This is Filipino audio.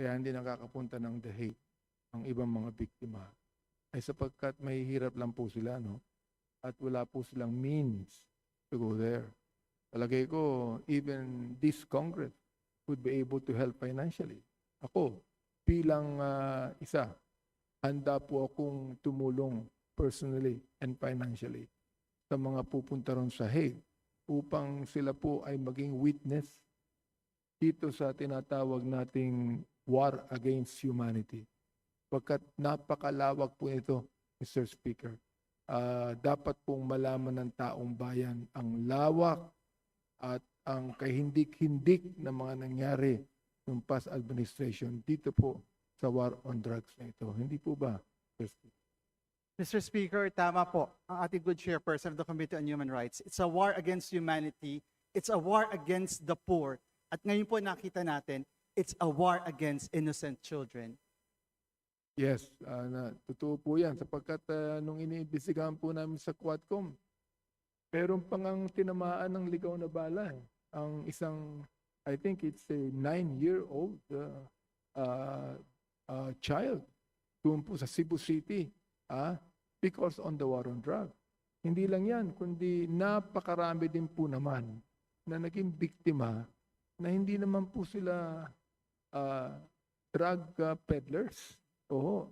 kaya hindi nakakapunta ng The Hague ang ibang mga biktima ay sapagkat may hirap lang po sila, no? At wala po silang means to go there. Palagay ko, even this Congress would be able to help financially. Ako, bilang ah, isa, handa po akong tumulong personally and financially sa mga pupunta ron sa Hague upang sila po ay maging witness dito sa tinatawag nating war against humanity. Pagkat napakalawak po ito, Mr. Speaker. Ah, dapat pong malaman ng taong bayan ang lawak at ang kahindik-hindik na mga nangyari ng past administration dito po sa war on drugs na ito. Hindi po ba, Mr. Speaker? Mr. Speaker, tama po ang ating good chairperson of the Committee on Human Rights. It's a war against humanity. It's a war against the poor. At ngayon po nakita natin, it's a war against innocent children. Yes, ah, na, totoo po yan sapagkat ah, nung iniimbestigahan po namin sa Quadcom, meron pang ang tinamaan ng ligaw na bala. eh. Ang isang, I think it's a nine-year-old ah, ah, ah, child doon po sa Cebu City ah, because on the war on drugs. Hindi lang yan, kundi napakarami din po naman na naging biktima na hindi naman po sila ah, drug ah, peddlers. Oo.